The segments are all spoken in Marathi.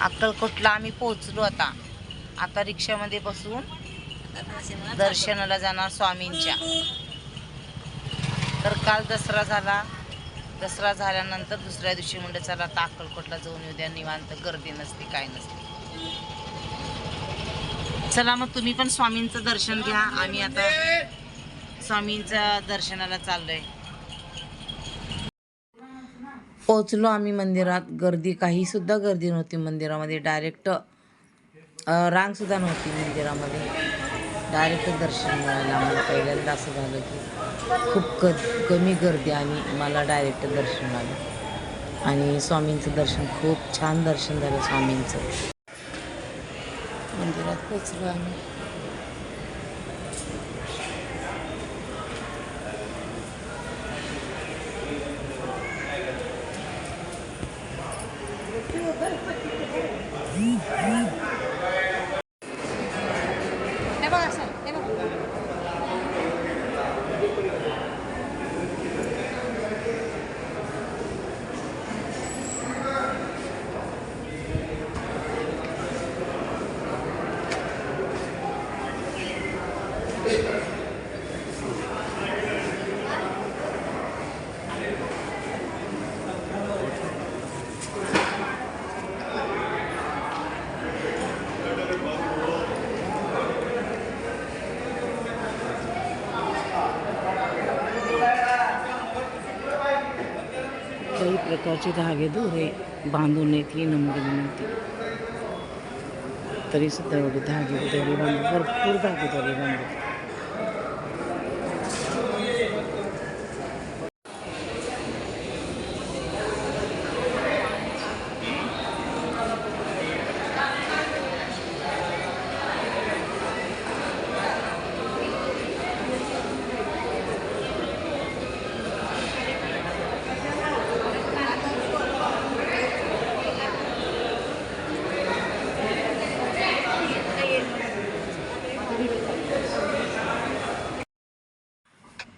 अक्कलकोटला आम्ही पोहोचलो आता. आता रिक्षामध्ये बसून दर्शनाला जाणार स्वामींच्या. तर काल दसरा झाला. दसरा झाल्यानंतर दुसऱ्या दिवशी म्हणलं चला आता अक्कलकोटला जाऊन येऊ द्या निवांत गर्दी नसते काय नसते. चला मग तुम्ही पण स्वामींचं दर्शन घ्या. आम्ही आता स्वामींच्या दर्शनाला चाललोय. पोचलो आम्ही मंदिरात. गर्दी काहीसुद्धा गर्दी नव्हती मंदिरामध्ये. डायरेक्ट रांगसुद्धा नव्हती मंदिरामध्ये. डायरेक्ट दर्शन मिळालं आम्हाला. पहिल्यांदा असं झालं की खूप क कमी गर्दी आणि मला डायरेक्ट दर्शन आलं. आणि स्वामींचं दर्शन खूप छान दर्शन झालं स्वामींचं. मंदिरात पोचलो आम्ही काही प्रकारचे धागे दोरे बांधून येत ही मिळते तरीसुद्धा तरी सुद्धा एवढे धागे दोरे बांधून भरपूर धागे दोरे बांधले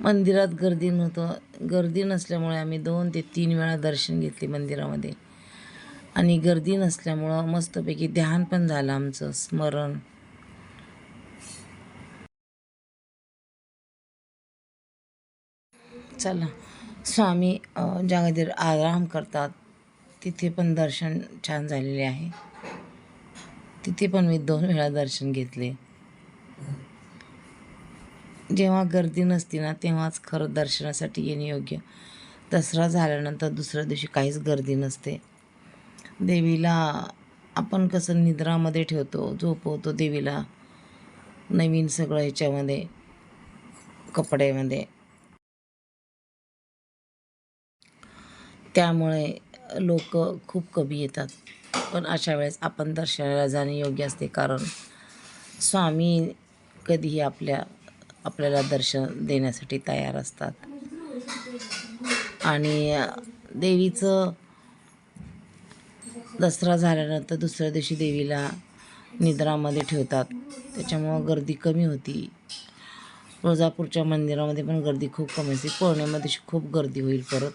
मंदिरात गर्दी नव्हतं. गर्दी नसल्यामुळे आम्ही दोन ते तीन वेळा दर्शन घेतले मंदिरामध्ये. आणि गर्दी नसल्यामुळं मस्तपैकी ध्यान पण झालं आमचं स्मरण. चला स्वामी अं, ज्या आराम करतात. तिथे पण दर्शन छान झालेले आहे. तिथे पण मी दोन वेळा दर्शन घेतले. जेव्हा गर्दी नसती ना तेव्हाच खरं दर्शनासाठी येणे योग्य. दसरा झाल्यानंतर दुसऱ्या दिवशी काहीच गर्दी नसते. देवीला आपण कसं निद्रामध्ये ठेवतो झोपवतो देवीला नवीन सगळं ह्याच्यामध्ये कपड्यामध्ये. त्यामुळे लोक खूप कमी येतात. पण अशा वेळेस आपण दर्शनाला जाणे योग्य असते. कारण स्वामी कधीही आपल्या आपल्याला दर्शन देण्यासाठी तयार असतात. आणि देवीचं दसरा झाल्यानंतर दुसऱ्या दिवशी देवीला निद्रामध्ये ठेवतात. त्याच्यामुळं गर्दी कमी होती. तुळजापूरच्या मंदिरामध्ये पण गर्दी खूप कमी असते पौर्णिमा दिवशी खूप गर्दी होईल परत.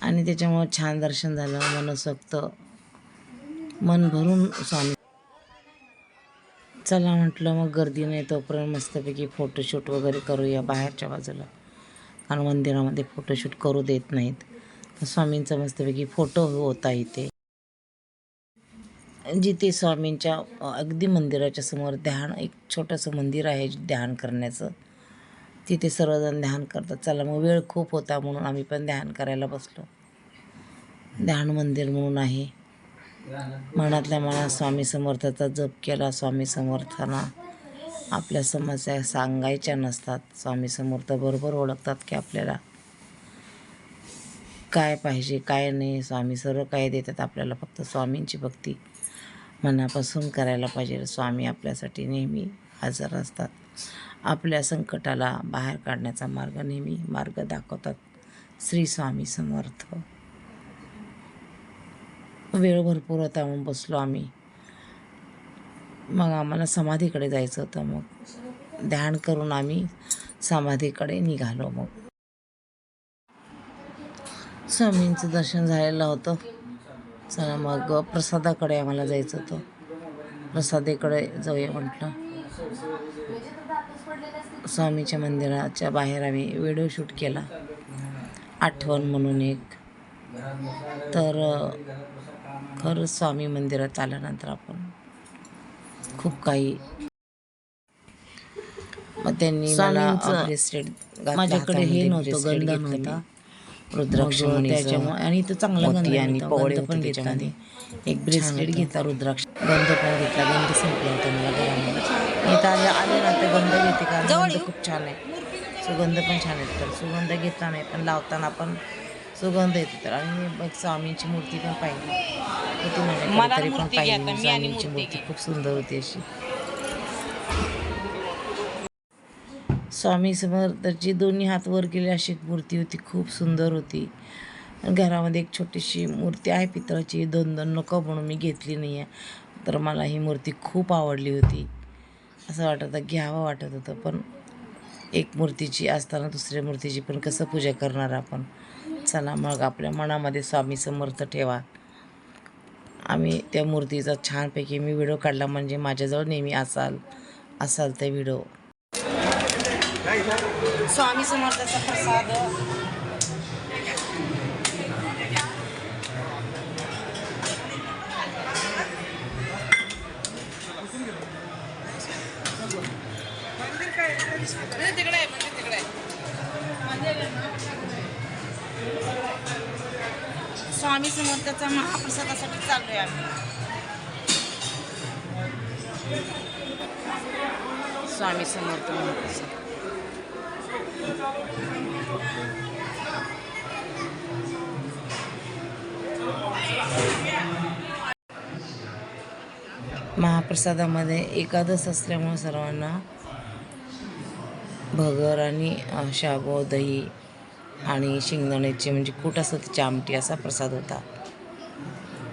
आणि त्याच्यामुळं छान दर्शन झालं. मनसोक्त. मन भरून स्वामी चला म्हटलं मग गर्दी नाही तोपर्यंत मस्तपैकी फोटोशूट वगैरे करूया बाहेरच्या बाजूला. कारण मंदिरामध्ये फोटोशूट करू देत नाहीत. तर स्वामींचा मस्तपैकी फोटो होता इथे. जिथे स्वामींच्या अगदी मंदिराच्या समोर ध्यान एक छोटंसं मंदिर आहे ध्यान करण्याचं. तिथे सर्वजण ध्यान करतात. चला मग वेळ खूप होता म्हणून आम्ही पण ध्यान करायला बसलो. ध्यान मंदिर म्हणून आहे. मनातल्या मनात स्वामी समर्थाचा जप केला. स्वामी समर्थांना आपल्या समस्या सांगायच्या नसतात. स्वामी समर्थ बरोबर ओळखतात की आपल्याला काय पाहिजे काय नाही. स्वामी सर्व काय देतात. आपल्याला फक्त स्वामींची भक्ती मनापासून करायला पाहिजे. स्वामी आपल्यासाठी नेहमी हजर असतात. आपल्या संकटाला बाहेर काढण्याचा मार्ग नेहमी मार्ग दाखवतात. श्री स्वामी समर्थ. वेळ भरपूर होता म्हणून बसलो आम्ही. मग आम्हाला समाधीकडे जायचं होतं मग. ध्यान करून आम्ही समाधीकडे निघालो मग. स्वामींचं दर्शन झालेलं होतं. चला मग प्रसादाकडे आम्हाला जायचं होतं. प्रसादेकडे जाऊया म्हटलं. स्वामीच्या मंदिराच्या बाहेर आम्ही व्हिडिओ शूट केला. आठवण म्हणून एक. तर खरंच स्वामी मंदिरात आल्यानंतर आपण खूप काही मग त्यांनी मला ब्रेसलेट माझ्याकडे हे नव्हतं गंध नव्हता. रुद्राक्ष त्याच्यामुळे आणि तो चांगला गंध आणि पवडे पण एक ब्रेसलेट घेतला रुद्राक्ष गंध पण घेतला गंध संपला होता मला घरामध्ये. मी तर आले आले ना तर गंध घेते गंध खूप छान आहे. सुगंध पण छान आहेत तर सुगंध घेतला नाही पण लावताना पण सुगंध येतो तर. आणि मग स्वामींची मूर्ती पण पाहिली. होती तरी पण पाहिली स्वामींची मूर्ती खूप सुंदर होती अशी. स्वामी समर्थाची दोन्ही हात वर केली अशी एक मूर्ती होती. खूप सुंदर होती. घरामध्ये एक छोटीशी मूर्ती आहे. पितळाची. दोन दोन नको म्हणून मी घेतली नाही आहे तर मला ही मूर्ती खूप आवडली होती. असं वाटत होतं घ्यावं वाटत होतं. पण एक मूर्तीची असताना दुसऱ्या मूर्तीची पण कसं पूजा करणार आपण? चला मग आपल्या मनामध्ये स्वामी समर्थ ठेवा. आम्ही त्या मूर्तीचा छानपैकी मी व्हिडिओ काढला म्हणजे माझ्याजवळ नेहमी असाल असाल त्या व्हिडिओ स्वामी समर्थाचा प्रसाद. स्वामी समर्थाचा महाप्रसादासाठी चाललोय आम्ही. स्वामी समर्थ महाप्रसाद. महाप्रसादामध्ये एकादश असल्यामुळे सर्वांना भगर आणि शाबो दही आणि शिंगदाण्याचे म्हणजे कूट असं त्याची आमटी असा प्रसाद होता.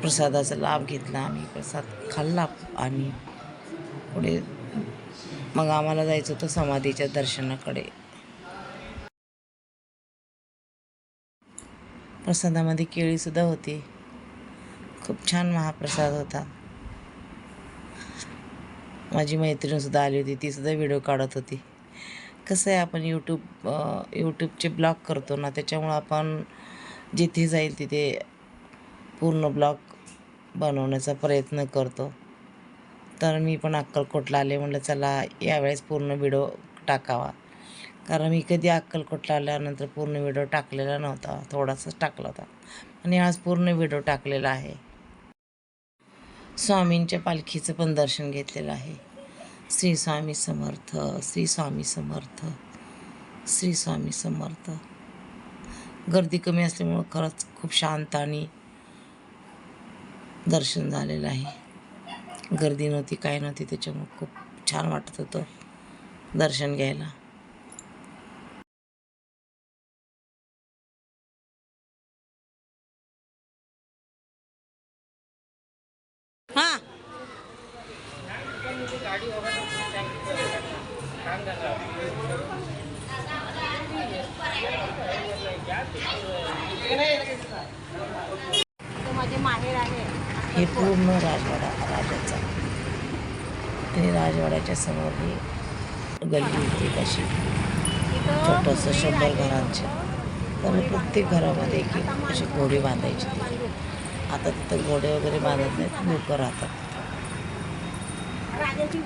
प्रसादाचा लाभ घेतला आम्ही. प्रसाद खाल्ला आम्ही पुढे मग आम्हाला जायचं होतं समाधीच्या दर्शनाकडे. प्रसादामध्ये केळीसुद्धा होती. खूप छान महाप्रसाद होता. माझी मैत्रीणसुद्धा आली होती. तीसुद्धा व्हिडिओ काढत होती. कसं आहे आपण यूट्यूब यूट्यूबचे ब्लॉग करतो ना त्याच्यामुळं आपण जिथे जाईल तिथे पूर्ण ब्लॉग बनवण्याचा प्रयत्न करतो. तर मी पण अक्कलकोटला आले म्हटलं चला यावेळेस पूर्ण व्हिडिओ टाकावा. कारण मी कधी अक्कलकोटला आल्यानंतर पूर्ण व्हिडिओ टाकलेला नव्हता थोडासाच टाकला होता. आणि आज पूर्ण व्हिडिओ टाकलेला आहे. स्वामींच्या पालखीचं पण दर्शन घेतलेलं आहे. श्री स्वामी समर्थ श्री स्वामी समर्थ श्री स्वामी समर्थ. गर्दी कमी असल्यामुळं खरंच खूप शांत आणि दर्शन झालेलं आहे. गर्दी नव्हती काय नव्हती त्याच्यामुळं खूप छान वाटत होतं दर्शन घ्यायला. हां. हे पूर्ण राजवाडा राजाचा. आणि राजवाड्याच्या समोर ही गल्ली होती कशी छोटंसं शंभर घरांचे. तर प्रत्येक घरामध्ये एक एक असे घोडे बांधायचे आता तिथं घोडे वगैरे बांधत नाहीत लोक राहतात.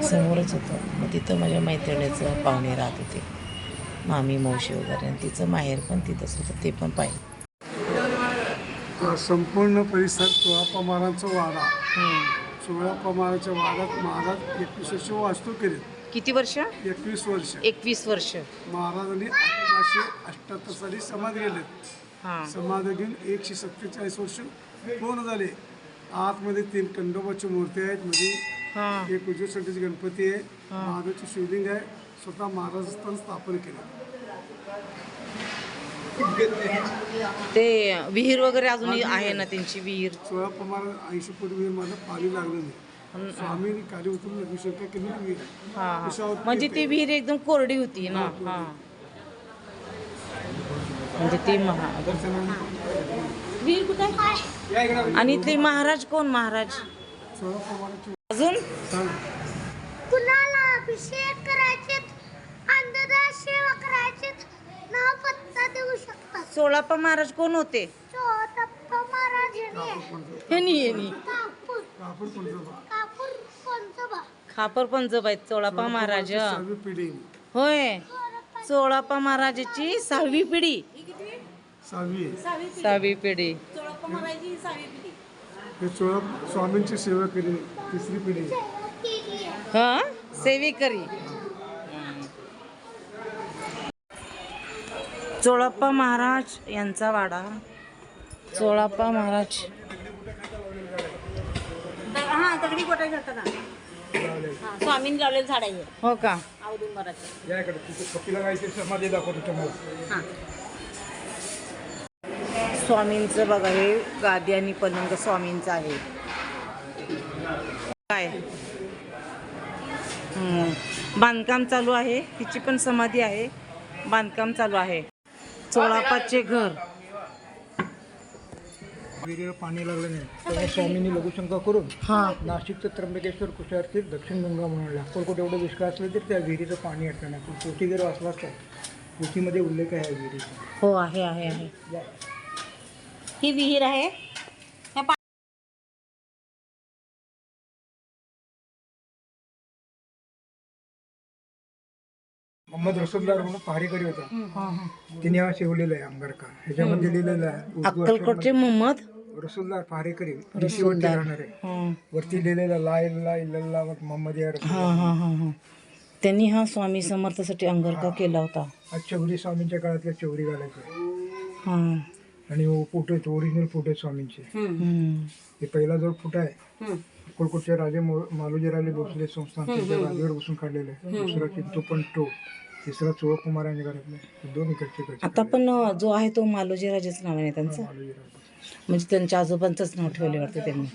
समोरच होतं. मग तिथं माझ्या मैत्रिणीचं पाहुणे राहत होते. मामी मावशी वगैरे. आणि तिचं माहेर पण तिथंच होतं. ते पण पाहिजे संपूर्ण परिसर सोळाप्पा महाराजांचा वाडा. सोळाप्पा महाराजच्या वाड्यात महाराज एकवीस वर्ष वास्तू केले. किती वर्ष? एकवीस वर्ष. एकवीस वर्ष. महाराजांनी अठराशे अठ्ठ्याहत्तर साली समाधी गेलेत हां. समाधी घेऊन एकशे सत्तेचाळीस वर्ष पूर्ण झाले. आतमध्ये तीन खंडोबाची मूर्ती आहेत. मध्ये हां. एक उजवीसाठीची गणपती आहे. महादेवची शिवलिंग आहे. स्वतः महाराजस्थान स्थापन केलं. ते विहीर वगैरे अजून आहे ना त्यांची विहीर? सोळाप्पा महाराज ऐंशी फूट विहीर माझं पाणी लागलं नाही. स्वामींनी खाली उतरून लघुशंका केली विहीर. हां. म्हणजे ती विहीर एकदम कोरडी होती ना? हां म्हणजे ती महा दर्शनाने विहीर कुठे आणि ते महाराज कोण? महाराज. अजून? कुणाला अभिषेक करायचे अंधदास सेवा करायचे नाव पत्ता देऊ शकतात सोळाप्पा महाराज कोण होते? चोटप्पा महाराज यांनी हेनी हेनी कापूर. कापूर पंजोबा. कापूर पंचोबा खापर पंजोब आहेत सोळाप्पा महाराज. सहावी पिढी. होय. सोळाप्पा महाराजाची सहावी पिढी. सहावी आहे. सहावी पिढी. हे सोळा स्वामींची सेवा केली तिसरी पिढी. हा? सेविकरी. चोळाप्पा महाराज यांचा वाडा. चोळाप्पा महाराज. हा दगडी कोटा घालतात ना? स्वामींनी लावलेलं झाड आहे हो. का? औदुंबराचं या इकडे तिथे कपिला गायची समाधी दाखवतो हा. स्वामींचं बघा हे गादी आणि पलंग स्वामींचं आहे. काय. बांधकाम चालू आहे. तिची पण समाधी आहे. बांधकाम चालू आहे. चोळापाचे घर. पाणी लागलं नाही तेव्हा स्वामींनी लघुशंका करून हा. नाशिकचं त्र्यंबकेश्वर कुशारती दक्षिण गंगा म्हणून अक्कलकोट एवढं दुष्काळ असलं तर त्या विहिरीचं पाणी येतं नाही पण पोटी जर वाचलाच तर पोटीमध्ये उल्लेख आहे विहिरीचा. हो आहे आहे आहे. ही विहीर आहे. ह्या पा- मोहम्मद रसूलदार म्हणून पहारेकरी होता. तिने हा शिवलेलं आहे अंगारका. ह्याच्यामध्ये लिहिलेलं आहे अक्कलकोटचे मोहम्मद रसूलदार पहारेकरी ऋषीवरती राहणार आहे. हा. वरती लिहिलेलं ला इल्ला इल्लल्लाह मोहम्मद या रसूल हा हा हा हा. त्यांनी हा स्वामी समर्थासाठी अंगरका केला होता. आज चौरी स्वामींच्या काळातल्या चौरी घालायचं. हा. आणि फोटो आहेत ओरिजिनल फोटो आहेत स्वामींचे. हम्म. हे पहिला जो फोटो आहे हम्म. अक्कलकोटचे राजे मो- मालोजीराजे भोसले संस्थान त्यांच्या बसून काढलेलं आहे. दुसरा चिंतू पण टो तिसरा चोळकुमार यांच्या घरातले हे दोन इकडचे आता पण जो आहे तो मालोजी राजेच नाव आहे त्यांचं? मालोजीराजे म्हणजे त्यांच्या आजोबांचंच नाव ठेवले वाटतं त्यांनी.